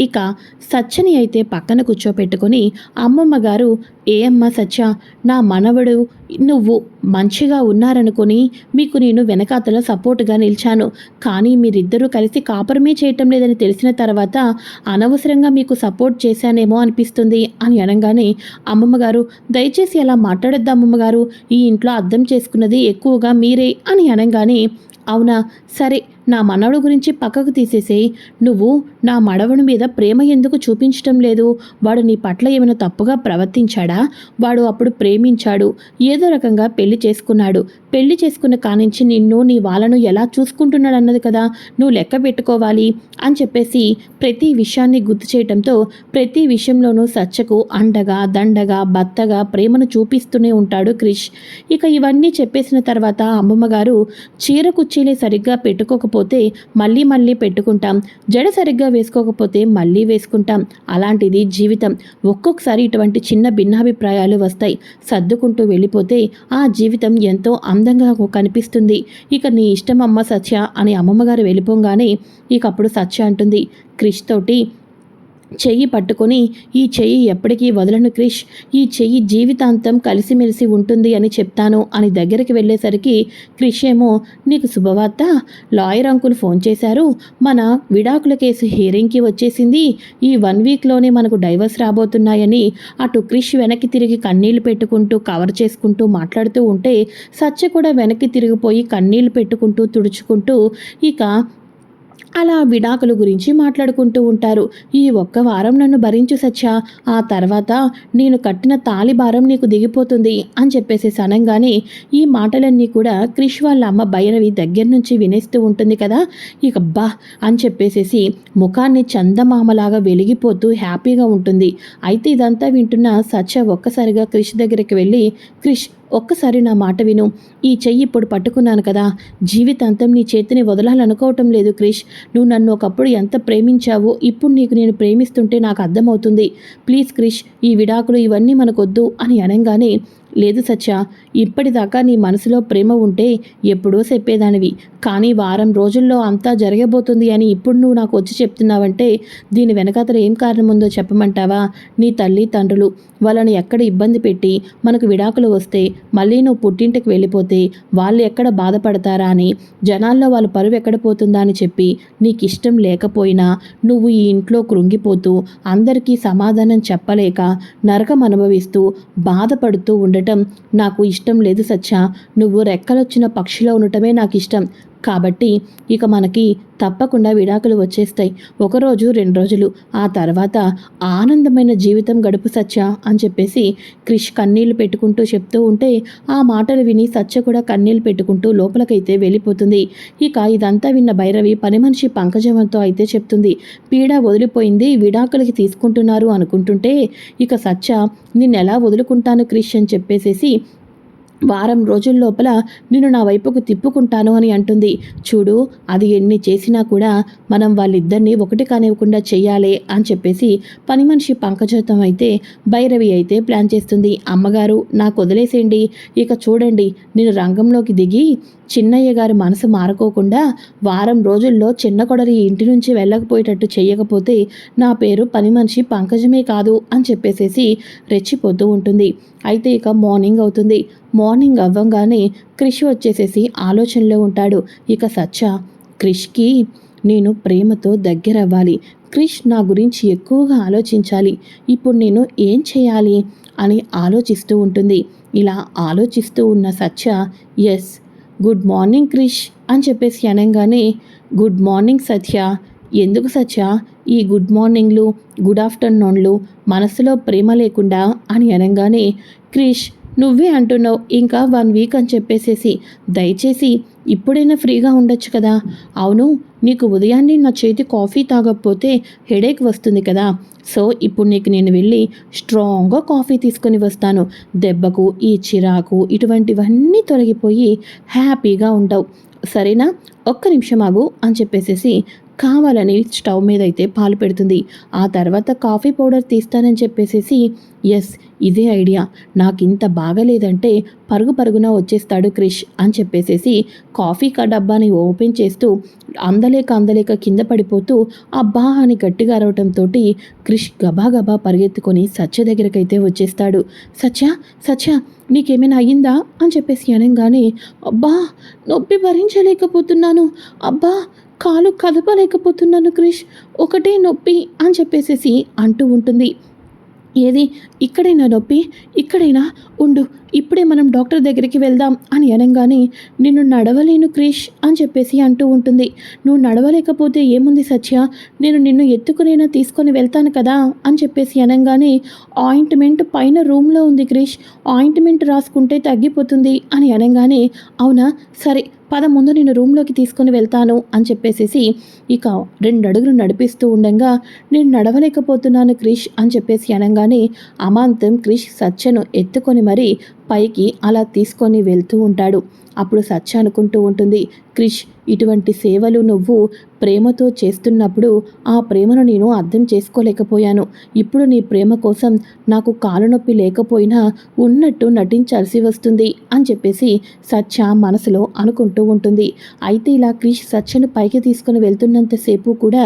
ఇక సత్యని అయితే పక్కన కూర్చోపెట్టుకొని అమ్మమ్మ గారు ఏ అమ్మ సత్య నా మనవడు నువ్వు మంచిగా ఉన్నారనుకొని మీకు నేను వెనకాతల సపోర్ట్గా నిలిచాను. కానీ మీరిద్దరూ కలిసి కాపురమే చేయటం లేదని తెలిసిన తర్వాత అనవసరంగా మీకు సపోర్ట్ చేశానేమో అనిపిస్తుంది అని అనగానే అమ్మమ్మగారు దయచేసి అలా మాట్లాడొద్దు అమ్మమ్మగారు. ఈ ఇంట్లో అర్థం చేసుకున్నది ఎక్కువగా మీరే అని అనగానే అవునా? సరే నా మనవడు గురించి పక్కకు తీసేసేయి. నువ్వు నా మడవడి మీద ప్రేమ ఎందుకు చూపించటం లేదు? వాడు నీ పట్ల ఏమైనా తప్పుగా ప్రవర్తించాడా? వాడు అప్పుడు ప్రేమించాడు. ఏదో రకంగా పెళ్ళి చేసుకున్నాడు. పెళ్ళి చేసుకున్న కానించి నిన్ను నీ వాళ్ళను ఎలా చూసుకుంటున్నాడు అన్నది కదా. నువ్వు లెక్క పెట్టుకోవాలి అని చెప్పేసి ప్రతి విషయాన్ని గుర్తు చేయటంతో ప్రతి విషయంలోనూ సచ్చకు అండగా దండగా బత్తగా ప్రేమను చూపిస్తూనే ఉంటాడు క్రిష్. ఇక ఇవన్నీ చెప్పేసిన తర్వాత అమ్మమ్మ గారు చీర కుర్చీలే సరిగ్గా పెట్టుకోకపోతే మళ్ళీ మళ్ళీ పెట్టుకుంటాం. జడ సరిగ్గా వేసుకోకపోతే మళ్ళీ వేసుకుంటాం. అలాంటిది జీవితం. ఒక్కొక్కసారి ఇటువంటి చిన్న భిన్నాభిప్రాయాలు వస్తాయి. సర్దుకుంటూ వెళ్ళిపోతే ఆ జీవితం ఎంతో అందంగా కనిపిస్తుంది. ఇక నీ ఇష్టం అమ్మ సత్య అని అమ్మమ్మగారు వెళ్ళిపోగానే ఇక అప్పుడు సత్య అంటుంది. క్రిష్ తోటి చెయ్యి పట్టుకొని ఈ చెయ్యి ఎప్పటికీ వదలను క్రిష్. ఈ చెయ్యి జీవితాంతం కలిసిమెలిసి ఉంటుంది అని చెప్తాను అని దగ్గరికి వెళ్ళేసరికి క్రిష్ ఏమో నీకు శుభవార్త? లాయర్ అంకుల్ ఫోన్ చేశారు. మన విడాకుల కేసు హియరింగ్కి వచ్చేసింది. ఈ వన్ వీక్లోనే మనకు డైవర్స్ రాబోతున్నాయని అటు క్రిష్ వెనక్కి తిరిగి కన్నీళ్ళు పెట్టుకుంటూ కవర్ చేసుకుంటూ మాట్లాడుతూ ఉంటే సత్య కూడా వెనక్కి తిరిగిపోయి కన్నీళ్ళు పెట్టుకుంటూ తుడుచుకుంటూ ఇక అలా విడాకుల గురించి మాట్లాడుకుంటూ ఉంటారు. ఈ ఒక్క వారం నన్ను భరించు సత్య. ఆ తర్వాత నేను కట్టిన తాలి భారం నీకు దిగిపోతుంది అని చెప్పేసి సనంగానే ఈ మాటలన్నీ కూడా క్రిష్ వాళ్ళ అమ్మ భైరవి దగ్గర నుంచి వినేస్తూ ఉంటుంది కదా. ఇక బా అని చెప్పేసేసి ముఖాన్ని చందమామలాగా వెలిగిపోతూ హ్యాపీగా ఉంటుంది. అయితే ఇదంతా వింటున్న సత్య ఒక్కసారిగా క్రిష్ దగ్గరికి వెళ్ళి క్రిష్ ఒక్కసారి నా మాట విను. ఈ చెయ్యి ఇప్పుడు పట్టుకున్నాను కదా. జీవితాంతం నీ చేతిని వదలాలనుకోవటం లేదు క్రిష్. నువ్వు నన్ను ఒకప్పుడు ఎంత ప్రేమించావో ఇప్పుడు నీకు నేను ప్రేమిస్తుంటే నాకు అర్థమవుతుంది. ప్లీజ్ క్రిష్ ఈ విడాకులు ఇవన్నీ మనకొద్దు అని అనగానే లేదు సత్య ఇప్పటిదాకా నీ మనసులో ప్రేమ ఉంటే ఎప్పుడో చెప్పేదానివి. కానీ వారం రోజుల్లో అంతా జరగబోతుంది అని ఇప్పుడు నువ్వు నాకు వచ్చి చెప్తున్నావంటే దీని వెనకాతల ఏం కారణం ఉందో చెప్పమంటావా? నీ తల్లి తండ్రులు వాళ్ళని ఎక్కడ ఇబ్బంది పెట్టి మనకు విడాకులు వస్తే మళ్ళీ నువ్వు పుట్టింటికి వెళ్ళిపోతే వాళ్ళు ఎక్కడ బాధపడతారా అని జనాల్లో వాళ్ళ పరువు ఎక్కడ పోతుందా అని చెప్పి నీకు ఇష్టం లేకపోయినా నువ్వు ఈ ఇంట్లో కృంగిపోతూ అందరికీ సమాధానం చెప్పలేక నరకం అనుభవిస్తూ బాధపడుతూ ఉండటం నాకు ఇష్టం లేదు సత్య. నువ్వు రెక్కలొచ్చిన పక్షిలో ఉండటమే నాకు ఇష్టం కాబట్టి ఇక మనకి తప్పకుండా విడాకులు వచ్చేస్తాయి. ఒకరోజు రెండు రోజులు. ఆ తర్వాత ఆనందమైన జీవితం గడుపు సత్య అని చెప్పేసి క్రిష్ కన్నీళ్ళు పెట్టుకుంటూ చెప్తూ ఉంటే ఆ మాటలు విని సత్య కూడా కన్నీళ్ళు పెట్టుకుంటూ లోపలికైతే వెళ్ళిపోతుంది. ఇక ఇదంతా విన్న భైరవి పని మనిషి పంకజంతో అయితే చెప్తుంది. పీడ వదిలిపోయింది విడాకులకి తీసుకుంటున్నారు అనుకుంటుంటే ఇక సత్య నిన్నెలా వదులుకుంటాను క్రిష్ అని చెప్పేసేసి వారం రోజుల లోపల నేను నా వైపుకు తిప్పుకుంటాను అని అంటుంది. చూడు అది ఎన్ని చేసినా కూడా మనం వాళ్ళిద్దరినీ ఒకటి కానివ్వకుండా చెయ్యాలి అని చెప్పేసి పని మనిషి పంకజతం అయితే భైరవి అయితే ప్లాన్ చేస్తుంది. అమ్మగారు నాకు వదిలేసేయండి. ఇక చూడండి నేను రంగంలోకి దిగి చిన్నయ్య గారి మనసు మారుకోకుండా వారం రోజుల్లో చిన్న కొడరి ఇంటి నుంచి వెళ్ళకపోయేటట్టు చేయకపోతే నా పేరు పని మనిషి పంకజమే కాదు అని చెప్పేసేసి రెచ్చిపోతూ ఉంటుంది. అయితే ఇక మార్నింగ్ అవుతుంది. మార్నింగ్ అవ్వంగానే క్రిష్ వచ్చేసేసి ఆలోచనలో ఉంటాడు. ఇక సచ్చ క్రిష్కి నేను ప్రేమతో దగ్గరవ్వాలి. క్రిష్ నా గురించి ఎక్కువగా ఆలోచించాలి. ఇప్పుడు నేను ఏం చేయాలి అని ఆలోచిస్తూ ఉంటుంది. ఇలా ఆలోచిస్తూ ఉన్న Satya yes good morning Krish అని చెప్పేసి అనగానే గుడ్ మార్నింగ్ సత్య ఎందుకు సత్య ఈ గుడ్ మార్నింగ్లు గుడ్ ఆఫ్టర్నూన్లు మనసులో ప్రేమ లేకుండా అని అనగానే క్రిష్ నువ్వే అంటున్నావు ఇంకా వన్ వీక్ అని చెప్పేసేసి. దయచేసి ఇప్పుడైనా ఫ్రీగా ఉండొచ్చు కదా. అవును నీకు ఉదయాన్నే నా చేతి కాఫీ తాగకపోతే హెడేక్ వస్తుంది కదా. సో ఇప్పుడు నీకు నేను వెళ్ళి స్ట్రాంగ్గా కాఫీ తీసుకొని వస్తాను. దెబ్బకు ఈ చిరాకు ఇటువంటివన్నీ తొలగిపోయి హ్యాపీగా ఉండవు సరేనా? ఒక్క నిమిషం ఆగు అని చెప్పేసేసి కావాలని స్టవ్ మీద అయితే పాలు పెడుతుంది. ఆ తర్వాత కాఫీ పౌడర్ తీస్తానని చెప్పేసేసి ఎస్ ఇదే ఐడియా. నాకు ఇంత బాగలేదంటే పరుగు పరుగున వచ్చేస్తాడు క్రిష్ అని చెప్పేసేసి కాఫీ కా డబ్బాని ఓపెన్ చేస్తూ అందలేక అందలేక కింద పడిపోతూ అబ్బా అని గట్టిగా అరవటంతో క్రిష్ గబా గబా పరిగెత్తుకొని సత్య దగ్గరకైతే వచ్చేస్తాడు. సత్య సత్య నీకేమైనా అయ్యిందా? అని చెప్పేసి అనగానే అబ్బా నొప్పి భరించలేకపోతున్నాను. అబ్బా కాలు కదపలేకపోతున్నాను క్రిష్. ఒకటే నొప్పి అని చెప్పేసేసి అంటూ ఉంటుంది. ఏది? ఇక్కడైనా నొప్పి ఇక్కడైనా ఉండు. ఇప్పుడే మనం డాక్టర్ దగ్గరికి వెళ్దాం అని అనగానే నిన్ను నడవలేను క్రిష్ అని చెప్పేసి అంటూ ఉంటుంది. నువ్వు నడవలేకపోతే ఏముంది సత్య? నేను నిన్ను ఎత్తుకునైనా తీసుకొని వెళ్తాను కదా అని చెప్పేసి అనగానే ఆయింట్మెంట్ పైన రూమ్లో ఉంది క్రిష్. ఆయింట్మెంట్ రాసుకుంటే తగ్గిపోతుంది అని అనగానే అవునా? సరే. పద ముందు నేను రూమ్లోకి తీసుకుని వెళ్తాను అని చెప్పేసేసి ఇక రెండు అడుగులు నడిపిస్తూ ఉండగా నేను నడవలేకపోతున్నాను క్రిష్ అని చెప్పేసి అనగానే అమాంతం క్రిష్ సత్యను ఎత్తుకొని మరీ పైకి అలా తీసుకొని వెళ్తూ ఉంటాడు. అప్పుడు సత్య అనుకుంటూ ఉంటుంది క్రిష్ ఇటువంటి సేవలు నువ్వు ప్రేమతో చేస్తున్నప్పుడు ఆ ప్రేమను నేను అర్థం చేసుకోలేకపోయాను. ఇప్పుడు నీ ప్రేమ కోసం నాకు కాలు నొప్పి లేకపోయినా ఉన్నట్టు నటించాల్సి వస్తుంది అని చెప్పేసి సత్య మనసులో అనుకుంటూ ఉంటుంది. అయితే ఇలా క్రిష్ సత్యను పైకి తీసుకుని వెళ్తున్నంతసేపు కూడా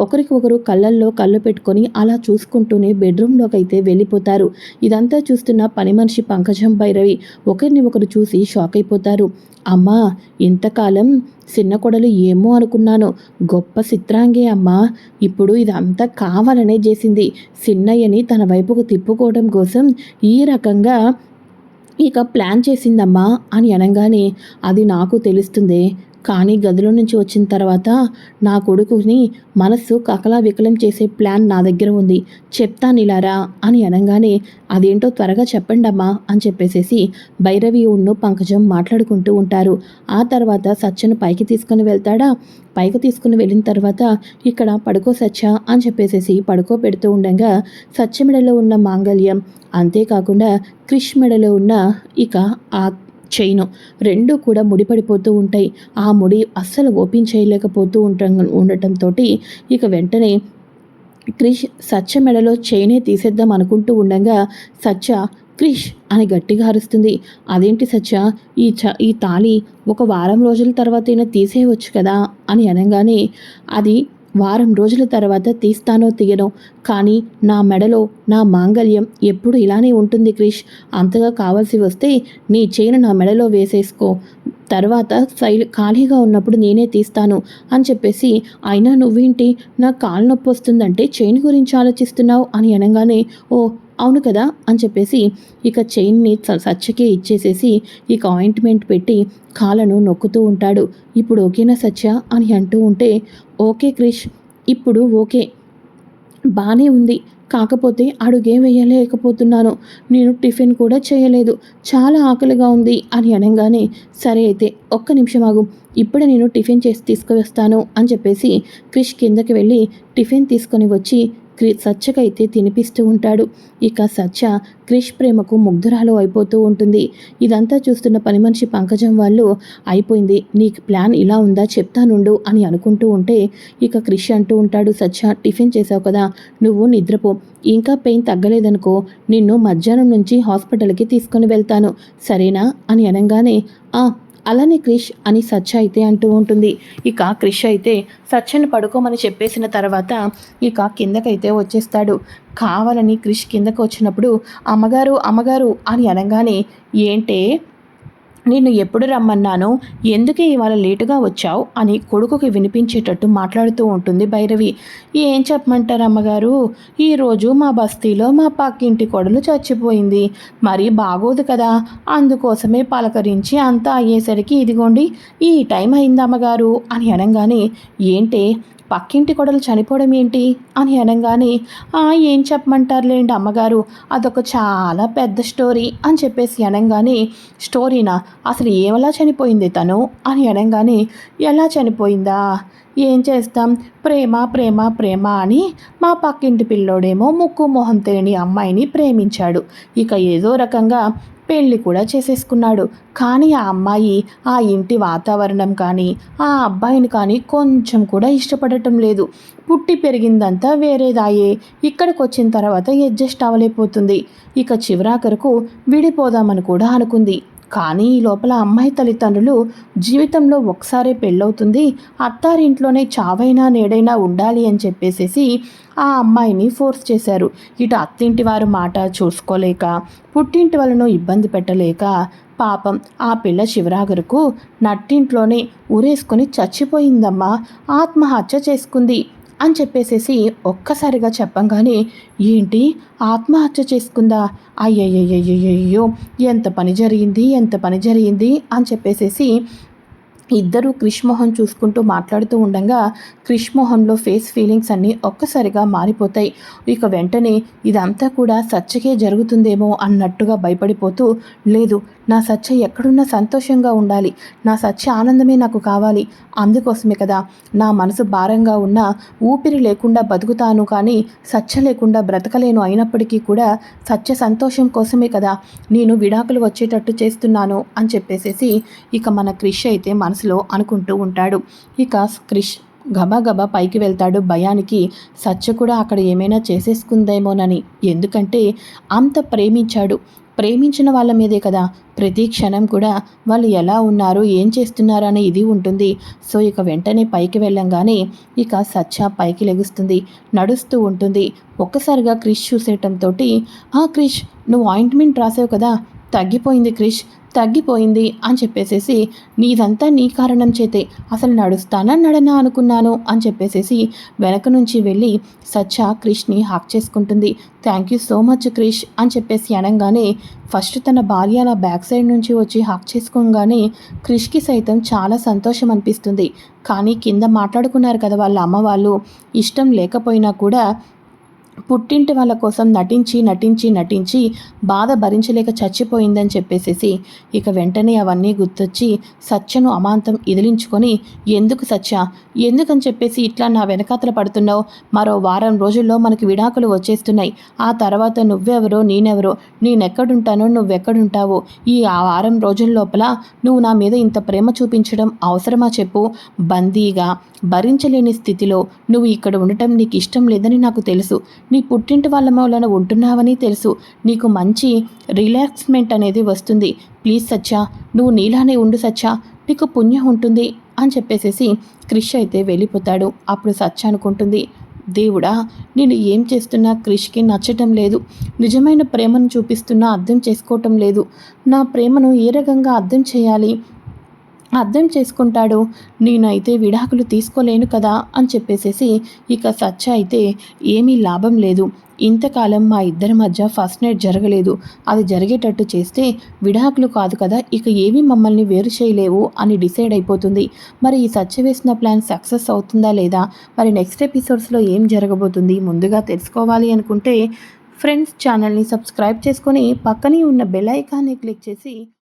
ఒకరికొకరు కళ్ళల్లో కళ్ళు పెట్టుకొని అలా చూసుకుంటూనే బెడ్రూమ్లోకి అయితే వెళ్ళిపోతారు. ఇదంతా చూస్తున్న పని మనిషి పంకజ భైరవి ఒకరిని ఒకరు చూసి షాక్ అయిపోతారు. అమ్మా ఇంతకాలం చిన్న కొడలు ఏమో అనుకున్నాను. గొప్ప చిత్రాంగే అమ్మా. ఇప్పుడు ఇదంతా కావాలనే చేసింది. చిన్నయ్యని తన వైపుకు తిప్పుకోవడం కోసం ఈ రకంగా ఇక ప్లాన్ చేసిందమ్మా అని అనగానే అది నాకు తెలుస్తుంది. కానీ గదిలో నుంచి వచ్చిన తర్వాత నా కొడుకుని మనస్సు కకలా వికలం చేసే ప్లాన్ నా దగ్గర ఉంది. చెప్తాను ఇలారా అని అనగానే అదేంటో త్వరగా చెప్పండమ్మా అని చెప్పేసేసి భైరవి ఉన్ను పంకజం మాట్లాడుకుంటూ ఉంటారు. ఆ తర్వాత సత్యను పైకి తీసుకుని వెళ్తాడా? పైకి తీసుకుని వెళ్ళిన తర్వాత ఇక్కడ పడుకో సత్య అని చెప్పేసేసి పడుకో పెడుతూ ఉండగా సత్య మెడలో ఉన్న మాంగళ్యం అంతేకాకుండా క్రిష్ మెడలో ఉన్న ఇక ఆ చైను రెండు కూడా ముడిపడిపోతూ ఉంటాయి. ఆ ముడి అస్సలు ఓపెన్ చేయలేకపోతూ ఉంటాం ఉండటంతో ఇక వెంటనే క్రిష్ సత్య మెడలో చైనే తీసేద్దాం అనుకుంటూ ఉండగా సత్య క్రిష్ అని గట్టిగా అరుస్తుంది. అదేంటి సత్య ఈ చ ఈ తాళి ఒక వారం రోజుల తర్వాత అయినా తీసేయవచ్చు కదా? అని అనగానే అది వారం రోజుల తర్వాత తీస్తానో తీయనో. కానీ నా మెడలో నా మాంగల్యం ఎప్పుడు ఇలానే ఉంటుంది క్రిష్. అంతగా కావాల్సి వస్తే నీ చైన్ నా మెడలో వేసేసుకో. తర్వాత సైల్ ఖాళీగా ఉన్నప్పుడు నేనే తీస్తాను అని చెప్పేసి అయినా నువ్వేంటి? నా కాలు నొప్పి వస్తుందంటే చైన్ గురించి ఆలోచిస్తున్నావు అని అనగానే ఓ అవును కదా అని చెప్పేసి ఇక చైన్ని సత్యకే ఇచ్చేసేసి ఇక ఆయింట్మెంట్ పెట్టి కాళ్ళను నొక్కుతూ ఉంటాడు. ఇప్పుడు ఓకేనా సత్య అని అంటూ ఉంటే ఓకే క్రిష్ ఇప్పుడు ఓకే. బాగానే ఉంది. కాకపోతే అడుగే వేయలేకపోతున్నాను. నేను టిఫిన్ కూడా చేయలేదు. చాలా ఆకలిగా ఉంది అని అనగానే సరే అయితే ఒక్క నిమిషం ఆగు. ఇప్పుడే నేను టిఫిన్ చేసి తీసుకువస్తాను అని చెప్పేసి క్రిష్ కిందకి వెళ్ళి టిఫిన్ తీసుకొని వచ్చి సత్యకైతే తినిపిస్తూ ఉంటాడు. ఇక సత్య క్రిష్ ప్రేమకు ముగ్ధురాలు అయిపోతూ ఉంటుంది. ఇదంతా చూస్తున్న పని మనిషి పంకజం వాళ్ళు అయిపోయింది నీకు ప్లాన్ ఇలా ఉందా చెప్తానుండు అని అనుకుంటూ ఉంటే ఇక క్రిష్ అంటూ ఉంటాడు సత్య టిఫిన్ చేసావు కదా నువ్వు నిద్రపో. ఇంకా పెయిన్ తగ్గలేదనుకో నిన్ను మధ్యాహ్నం నుంచి హాస్పిటల్కి తీసుకొని వెళ్తాను. సరేనా? అని అనగానే ఆ అలానే క్రిష్ అని సత్య అయితే అంటూ ఉంటుంది. ఇక క్రిష్ అయితే సత్యను పడుకోమని చెప్పేసిన తర్వాత ఇక కిందకైతే వచ్చేస్తాడు. కావాలని క్రిష్ కిందకు వచ్చినప్పుడు అమ్మగారు అమ్మగారు అని అనగానే ఏంటే? నిన్ను ఎప్పుడు రమ్మన్నాను? ఎందుకే ఇవాళ లేటుగా వచ్చావు? అని కొడుకుకి వినిపించేటట్టు మాట్లాడుతూ ఉంటుంది భైరవి. ఏం చెప్పమంటారు అమ్మగారు? ఈరోజు మా బస్తీలో మా పక్కింటి కొడలు చచ్చిపోయింది. మరి బాగోదు కదా. అందుకోసమే పలకరించి అంతా అయ్యేసరికి ఇదిగోండి ఈ టైం అయింది అమ్మగారు అని అనగానే ఏంటే పక్కింటి కొడలు చనిపోవడం ఏంటి అని అనగానే ఏం చెప్పమంటారులేండి అమ్మగారు. అదొక చాలా పెద్ద స్టోరీ అని చెప్పేసి అనగానే స్టోరీనా? అసలు ఏమలా చనిపోయింది తను? అని అనగానే ఎలా చనిపోయిందా? ఏం చేస్తాం? ప్రేమ ప్రేమ ప్రేమ అని మా పక్కింటి పిల్లోడేమో ముక్కు మొహం తెలియని అమ్మాయిని ప్రేమించాడు. ఇక ఏదో రకంగా పెళ్ళి కూడా చేసేసుకున్నాడు. కానీ ఆ అమ్మాయి ఆ ఇంటి వాతావరణం కానీ ఆ అబ్బాయిని కానీ కొంచెం కూడా ఇష్టపడటం లేదు. పుట్టి పెరిగిందంతా వేరేదాయే. ఇక్కడికి వచ్చిన తర్వాత అడ్జస్ట్ అవ్వలేకపోతుంది. ఇక చివరాఖరకు విడిపోదామని కూడా అనుకుంది. కానీ ఈ లోపల అమ్మాయి తల్లిదండ్రులు జీవితంలో ఒకసారే పెళ్ళవుతుంది. అత్తారింట్లోనే చావైనా నేడైనా ఉండాలి అని చెప్పేసేసి ఆ అమ్మాయిని ఫోర్స్ చేశారు. ఇటు అత్తింటి వారు మాట చూసుకోలేక పుట్టింటి వాళ్ళను ఇబ్బంది పెట్టలేక పాపం ఆ పిల్ల శివరాగరుకు నట్టింట్లోనే ఊరేసుకొని చచ్చిపోయిందమ్మా. ఆత్మహత్య చేసుకుంది. అని చెప్పేసేసి ఒక్కసారిగా చెప్పంగానే ఏంటి? ఆత్మహత్య చేసుకుందా? అయ్యయ్యయ్యయ్యో ఎంత పని జరిగింది? ఎంత పని జరిగింది? అని చెప్పేసేసి ఇద్దరూ క్రిష్మోహన్ చూసుకుంటూ మాట్లాడుతూ ఉండగా క్రిష్మోహన్లో ఫేస్ ఫీలింగ్స్ అన్నీ ఒక్కసారిగా మారిపోతాయి. ఇక వెంటనే ఇదంతా కూడా సత్యకే జరుగుతుందేమో అన్నట్టుగా భయపడిపోతూ లేదు నా సత్య ఎక్కడున్నా సంతోషంగా ఉండాలి. నా సత్య ఆనందమే నాకు కావాలి. అందుకోసమే కదా నా మనసు భారంగా ఉన్న ఊపిరి లేకుండా బతుకుతాను కానీ సత్య లేకుండా బ్రతకలేను అయినప్పటికీ కూడా సత్య సంతోషం కోసమే కదా నేను విడాకులు వచ్చేటట్టు చేస్తున్నాను అని చెప్పేసేసి ఇక మన క్రిష్ అయితే మనసులో అనుకుంటూ ఉంటాడు. ఇక క్రిష్ గబగబా పైకి వెళ్తాడు భయానికి. సత్య కూడా అక్కడ ఏమైనా చేసేసుకుందేమోనని. ఎందుకంటే అంత ప్రేమించాడు. ప్రేమించిన వాళ్ళ మీదే కదా. ప్రతి క్షణం కూడా వాళ్ళు ఎలా ఉన్నారు ఏం చేస్తున్నారు అనే ఇది ఉంటుంది. సో ఇక వెంటనే పైకి వెళ్ళంగానే ఇక సత్య పైకి లెగుస్తుంది నడుస్తూ ఉంటుంది. ఒక్కసారిగా క్రిష్ చూసేయటంతో ఆ క్రిష్ నువ్వు ఆయింట్మెంట్ రాసావు కదా తగ్గిపోయింది క్రిష్ తగ్గిపోయింది అని చెప్పేసేసి నీదంతా నీ కారణం చేతే అసలు నడుస్తానా నడనా అనుకున్నాను అని చెప్పేసేసి వెనక నుంచి వెళ్ళి సచ్చ క్రిష్ని హాక్ చేసుకుంటుంది. Thank you so much Krish అని చెప్పేసి అనగానే ఫస్ట్ తన భార్య అలా బ్యాక్ సైడ్ నుంచి వచ్చి హాక్ చేసుకోగానే క్రిష్కి సైతం చాలా సంతోషం అనిపిస్తుంది. కానీ కింద మాట్లాడుకున్నారు కదా వాళ్ళ అమ్మ వాళ్ళు ఇష్టం లేకపోయినా కూడా పుట్టింటి వాళ్ళ కోసం నటించి నటించి నటించి బాధ భరించలేక చచ్చిపోయిందని చెప్పేసేసి ఇక వెంటనే అవన్నీ గుర్తొచ్చి సత్యను అమాంతం ఇదిలించుకొని ఎందుకు సత్య? ఎందుకని చెప్పేసి ఇట్లా నా వెనకాతల పడుతున్నావు? మరో వారం రోజుల్లో మనకి విడాకులు వచ్చేస్తున్నాయి. ఆ తర్వాత నువ్వెవరో నేనెవరో నేనెక్కడుంటానో నువ్వెక్కడుంటావో ఈ ఆ వారం రోజుల లోపల నువ్వు నా మీద ఇంత ప్రేమ చూపించడం అవసరమా చెప్పు? బందీగా భరించలేని స్థితిలో నువ్వు ఇక్కడ ఉండటం నీకు ఇష్టం లేదని నాకు తెలుసు. నీ పుట్టింటి వాళ్ళ మూలన ఉంటున్నావని తెలుసు. నీకు మంచి రిలాక్స్మెంట్ అనేది వస్తుంది. ప్లీజ్ సచ్చా నువ్వు నీలానే ఉండు సచ్చా నీకు పుణ్యం ఉంటుంది అని చెప్పేసేసి క్రిష్ అయితే వెళ్ళిపోతాడు. అప్పుడు సచ్చ అనుకుంటుంది దేవుడా నేను ఏం చేస్తున్నా క్రిష్కి నచ్చటం లేదు. నిజమైన ప్రేమను చూపిస్తున్నా అర్థం చేసుకోవటం లేదు. నా ప్రేమను ఏ రకంగా అర్థం చేయాలి? అర్థం చేసుకుంటాడు. నేనైతే విడాకులు తీసుకోలేను కదా అని చెప్పేసేసి ఇక సచ్చ అయితే ఏమీ లాభం లేదు. ఇంతకాలం మా ఇద్దరి మధ్య ఫస్ట్ నైట్ జరగలేదు. అది జరిగేటట్టు చేస్తే విడాకులు కాదు కదా ఇక ఏమీ మమ్మల్ని వేరు చేయలేవు అని డిసైడ్ అయిపోతుంది. మరి ఈ సత్య వేసిన ప్లాన్ సక్సెస్ అవుతుందా లేదా? మరి నెక్స్ట్ ఎపిసోడ్స్లో ఏం జరగబోతుంది ముందుగా తెలుసుకోవాలి అనుకుంటే ఫ్రెండ్స్ ఛానల్ని సబ్స్క్రైబ్ చేసుకొని పక్కనే ఉన్న బెల్ ఐకాన్ని క్లిక్ చేసి